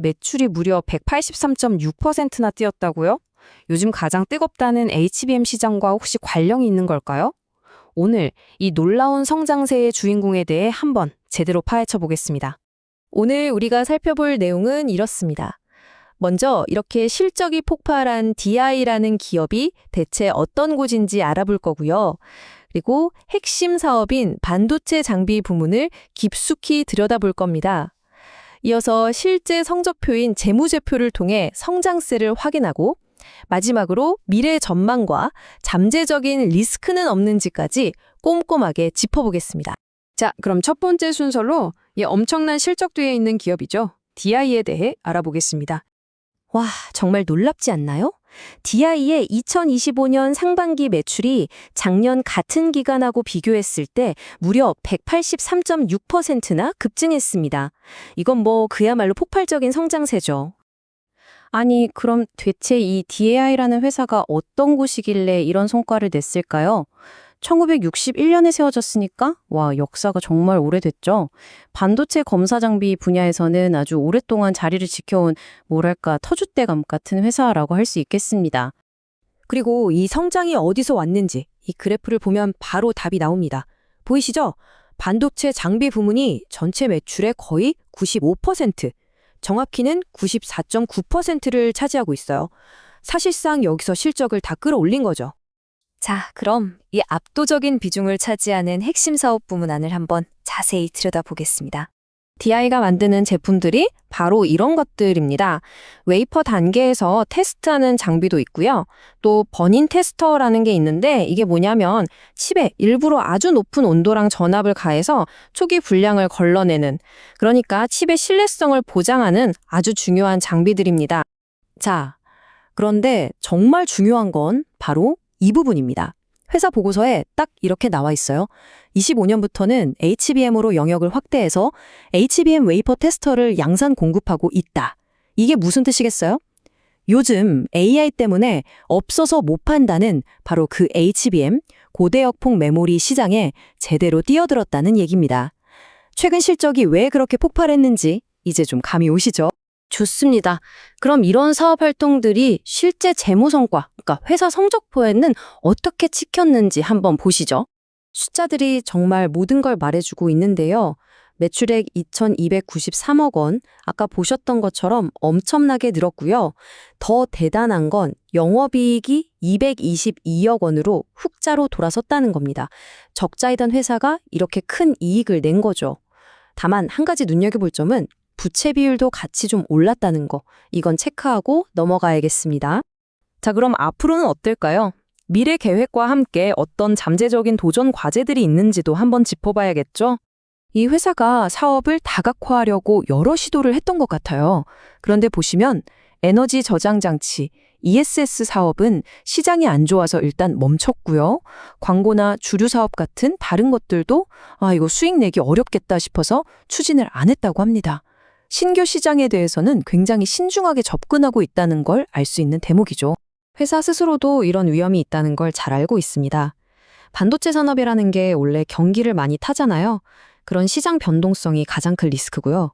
매출이 무려 183.6%나 뛰었다고요? 요즘 가장 뜨겁다는 HBM 시장과 혹시 관련이 있는 걸까요? 오늘 이 놀라운 성장세의 주인공에 대해 한번 제대로 파헤쳐 보겠습니다. 오늘 우리가 살펴볼 내용은 이렇습니다. 먼저 이렇게 실적이 폭발한 DI라는 기업이 대체 어떤 곳인지 알아볼 거고요. 그리고 핵심 사업인 반도체 장비 부문을 깊숙이 들여다볼 겁니다. 이어서 실제 성적표인 재무제표를 통해 성장세를 확인하고 마지막으로 미래 전망과 잠재적인 리스크는 없는지까지 꼼꼼하게 짚어보겠습니다. 자, 그럼 첫 번째 순서로 이 엄청난 실적 뒤에 있는 기업이죠. DI에 대해 알아보겠습니다. 와, 정말 놀랍지 않나요? DI의 2025년 상반기 매출이 작년 같은 기간하고 비교했을 때 무려 183.6%나 급증했습니다. 이건 뭐 그야말로 폭발적인 성장세죠. 아니, 그럼 대체 이 DAI라는 회사가 어떤 곳이길래 이런 성과를 냈을까요? 1961년에 세워졌으니까 와 역사가 정말 오래됐죠. 반도체 검사 장비 분야에서는 아주 오랫동안 자리를 지켜온 뭐랄까 터줏대감 같은 회사라고 할 수 있겠습니다. 그리고 이 성장이 어디서 왔는지 이 그래프를 보면 바로 답이 나옵니다. 보이시죠? 반도체 장비 부문이 전체 매출의 거의 95%, 정확히는 94.9%를 차지하고 있어요. 사실상 여기서 실적을 다 끌어올린 거죠. 자, 그럼 이 압도적인 비중을 차지하는 핵심 사업 부문 안을 한번 자세히 들여다보겠습니다. DI가 만드는 제품들이 바로 이런 것들입니다. 웨이퍼 단계에서 테스트하는 장비도 있고요. 또 버닌 테스터라는 게 있는데 이게 뭐냐면 칩에 일부러 아주 높은 온도랑 전압을 가해서 초기 불량을 걸러내는 그러니까 칩의 신뢰성을 보장하는 아주 중요한 장비들입니다. 자, 그런데 정말 중요한 건 바로 이 부분입니다. 회사 보고서에 딱 이렇게 나와 있어요. 25년부터는 HBM으로 영역을 확대해서 HBM 웨이퍼 테스터를 양산 공급하고 있다. 이게 무슨 뜻이겠어요? 요즘 AI 때문에 없어서 못 판다는 바로 그 HBM 고대역폭 메모리 시장에 제대로 뛰어들었다는 얘기입니다. 최근 실적이 왜 그렇게 폭발했는지 이제 좀 감이 오시죠? 좋습니다. 그럼 이런 사업 활동들이 실제 재무 성과, 그러니까 회사 성적표에는 어떻게 찍혔는지 한번 보시죠. 숫자들이 정말 모든 걸 말해주고 있는데요. 매출액 2,293억 원, 아까 보셨던 것처럼 엄청나게 늘었고요. 더 대단한 건 영업이익이 222억 원으로 흑자로 돌아섰다는 겁니다. 적자이던 회사가 이렇게 큰 이익을 낸 거죠. 다만 한 가지 눈여겨볼 점은 부채 비율도 같이 좀 올랐다는 거. 이건 체크하고 넘어가야겠습니다. 자, 그럼 앞으로는 어떨까요? 미래 계획과 함께 어떤 잠재적인 도전 과제들이 있는지도 한번 짚어봐야겠죠? 이 회사가 사업을 다각화하려고 여러 시도를 했던 것 같아요. 그런데 보시면 에너지 저장 장치, ESS 사업은 시장이 안 좋아서 일단 멈췄고요. 광고나 주류 사업 같은 다른 것들도 아, 이거 수익 내기 어렵겠다 싶어서 추진을 안 했다고 합니다. 신규 시장에 대해서는 굉장히 신중하게 접근하고 있다는 걸 알 수 있는 대목이죠. 회사 스스로도 이런 위험이 있다는 걸 잘 알고 있습니다. 반도체 산업이라는 게 원래 경기를 많이 타잖아요. 그런 시장 변동성이 가장 큰 리스크고요.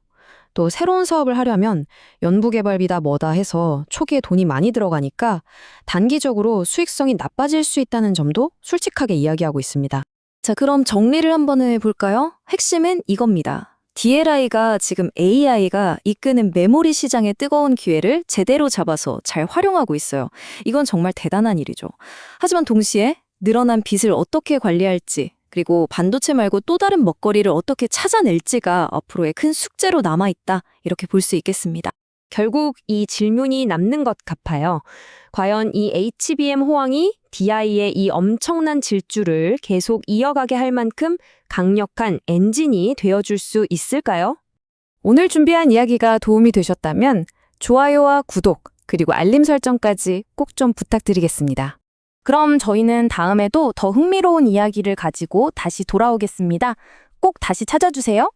또 새로운 사업을 하려면 연구개발비다 뭐다 해서 초기에 돈이 많이 들어가니까 단기적으로 수익성이 나빠질 수 있다는 점도 솔직하게 이야기하고 있습니다. 자, 그럼 정리를 한번 해볼까요? 핵심은 이겁니다. DLI가 지금 AI가 이끄는 메모리 시장의 뜨거운 기회를 제대로 잡아서 잘 활용하고 있어요. 이건 정말 대단한 일이죠. 하지만 동시에 늘어난 빚을 어떻게 관리할지, 그리고 반도체 말고 또 다른 먹거리를 어떻게 찾아낼지가 앞으로의 큰 숙제로 남아있다. 이렇게 볼 수 있겠습니다. 결국 이 질문이 남는 것 같아요. 과연 이 HBM 호황이 DI의 이 엄청난 질주를 계속 이어가게 할 만큼 강력한 엔진이 되어줄 수 있을까요? 오늘 준비한 이야기가 도움이 되셨다면 좋아요와 구독, 그리고 알림 설정까지 꼭 좀 부탁드리겠습니다. 그럼 저희는 다음에도 더 흥미로운 이야기를 가지고 다시 돌아오겠습니다. 꼭 다시 찾아주세요.